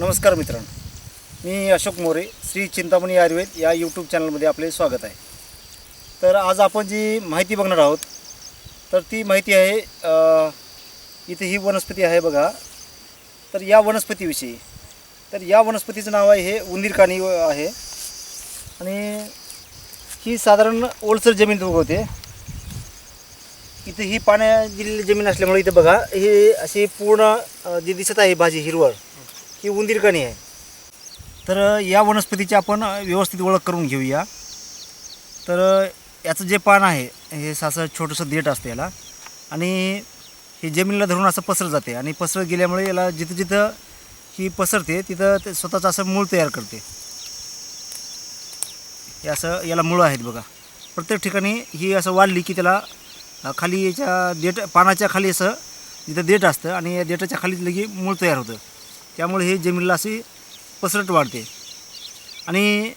नमस्कार मित्रांनो. मी अशोक मोरे श्री चिंतामणी आयुर्वेद या यूट्यूब चॅनलमध्ये आपले स्वागत आहे. तर आज आपण जी माहिती बघणार आहोत तर ती माहिती आहे इथे ही वनस्पती आहे बघा. तर या वनस्पतीविषयी तर या वनस्पतीचं नाव आहे हे उंदीरकाणी आहे. आणि ही साधारण ओलसर जमीन उगवते. इथे ही पाण्या दिलेली जमीन असल्यामुळे इथे बघा हे अशी पूर्ण जी दिसत आहे भाजी हिरवळ. ही उंदीरकणी आहे. तर या वनस्पतीची आपण व्यवस्थित ओळख करून घेऊया. तर याचं जे पान आहे हे असं छोटंसं देठ असतं याला. आणि हे जमिनीला धरून असं पसरत जाते. आणि पसरत गेल्यामुळे याला जिथं जिथं ही पसरते तिथं ते स्वतःचं असं मूळ तयार करते. हे असं याला मुळं आहेत बघा. प्रत्येक ठिकाणी ही असं वाढली की त्याला खाली याच्या देठ पानाच्या खाली असं जिथं देठ असतं आणि या देठाच्या खाली लगी मूळ तयार होतं. त्यामुळे हे जमिनीला अशी पसरट वाढते. आणि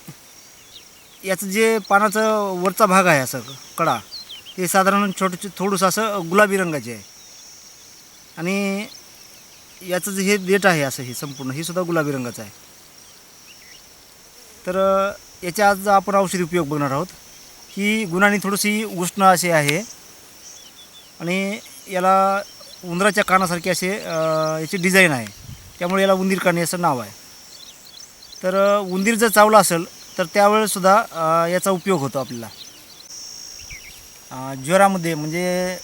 याचं जे पानाचं वरचा भाग आहे असं कडा ते साधारण छोटं थोडंसं असं गुलाबी रंगाचे आहे. आणि याचं जे हे देठ आहे असं हे संपूर्ण हे सुद्धा गुलाबी रंगाचं आहे. तर याच्या आज आपण औषधी उपयोग बघणार आहोत ही गुणाने थोडीशी उष्ण अशी आहे. आणि याला उंदराच्या कानासारखे असे याची डिझाईन आहे. त्यामुळे याला उंदीर काणी असं नाव आहे. तर उंदीर जर चावला असेल तर त्यावेळेसुद्धा याचा उपयोग होतो आपल्याला. ज्वरामध्ये म्हणजे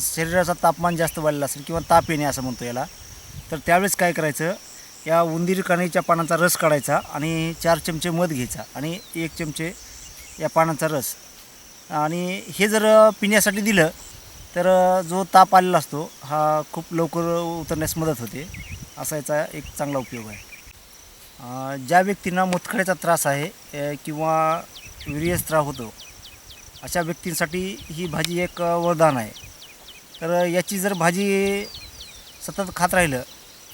शरीराचा तापमान जास्त वाढलेला असेल किंवा ताप येणे असं म्हणतो याला तर त्यावेळेस काय करायचं या उंदीर काणीच्या पानांचा रस काढायचा आणि चार चमचे मध घ्यायचा आणि एक चमचे या पानांचा रस. आणि हे जर पिण्यासाठी दिलं तर जो ताप आलेला असतो हा खूप लवकर उतरण्यास मदत होते. असा याचा एक चांगला उपयोग आहे. ज्या व्यक्तींना मुतखड्याचा त्रास आहे किंवा विरियस त्रास होतो अशा व्यक्तींसाठी ही भाजी एक वरदान आहे. तर याची जर भाजी सतत खात राहिलं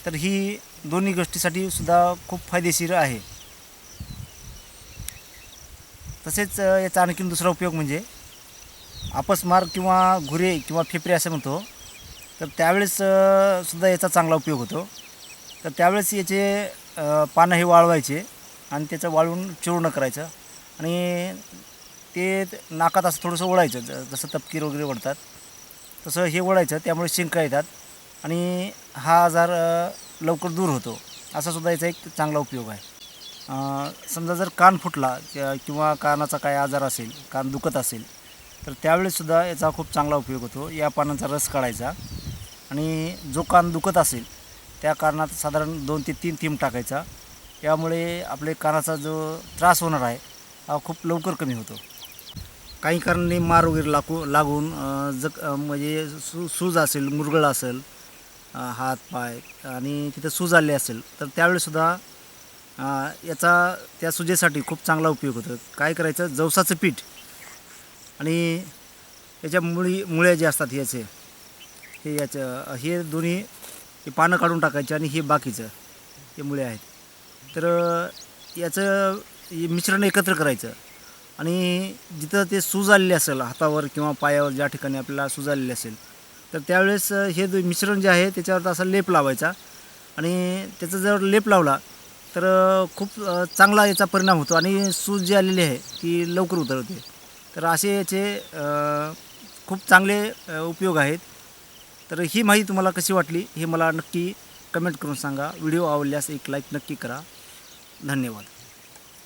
तर ही दोन्ही गोष्टीसाठी सुद्धा खूप फायदेशीर आहे. तसेच याचा आणखीन दुसरा उपयोग म्हणजे आपसमार किंवा घुरे किंवा फेफरे असं म्हणतो तर त्यावेळेस सुद्धा याचा चांगला उपयोग होतो. तर त्यावेळेस याचे पानं हे वाळवायचे आणि त्याचं वाळवून चूर्ण करायचं. आणि ते नाकात असं थोडंसं ओढायचं ज- जसं तपकीर वगैरे ओढतात तसं हे ओढायचं त्यामुळे शिंका येतात. आणि हा आजार लवकर दूर होतो. असा सुद्धा याचा एक चांगला उपयोग आहे. समजा जर कान फुटला किंवा कानाचा काय आजार असेल कान दुखत असेल तर त्यावेळेससुद्धा याचा खूप चांगला उपयोग होतो. या पानांचा रस काढायचा. आणि जो कान दुखत असेल त्या कारणात साधारण दोन ते तीन थीम टाकायचा. यामुळे आपले कानाचा जो त्रास होणार आहे हा खूप लवकर कमी होतो. काही कारणाने मार वगैरे लागू लागून जग म्हणजे सू सूज असेल मुरगळ असेल हात पाय आणि तिथं सूज आले असेल तर त्यावेळेसुद्धा याचा त्या सुजेसाठी खूप चांगला उपयोग होतो. काय करायचं? जवसाचं पीठ आणि याच्या मुळी मुळ्या ज्या असतात याचे हे याचं हे दोन्ही हे पानं काढून टाकायचे आणि हे बाकीचं हे मुळे आहेत. तर याचं हे मिश्रण एकत्र करायचं. आणि जिथं ते सूज आलेले असेल हातावर किंवा पायावर ज्या ठिकाणी आपल्याला सूज आलेली असेल तर त्यावेळेस हे जो मिश्रण जे आहे त्याच्यावर असा लेप लावायचा. आणि त्याचा जर लेप लावला तर खूप चांगला याचा परिणाम होतो. आणि सूज जी आलेली आहे ती लवकर उतरवते. तर असे याचे खूप चांगले उपयोग आहेत. तर ही माहिती तुम्हाला कशी वाटली हे मला नक्की कमेंट करून सांगा. व्हिडिओ आवडल्यास एक लाईक नक्की करा. धन्यवाद.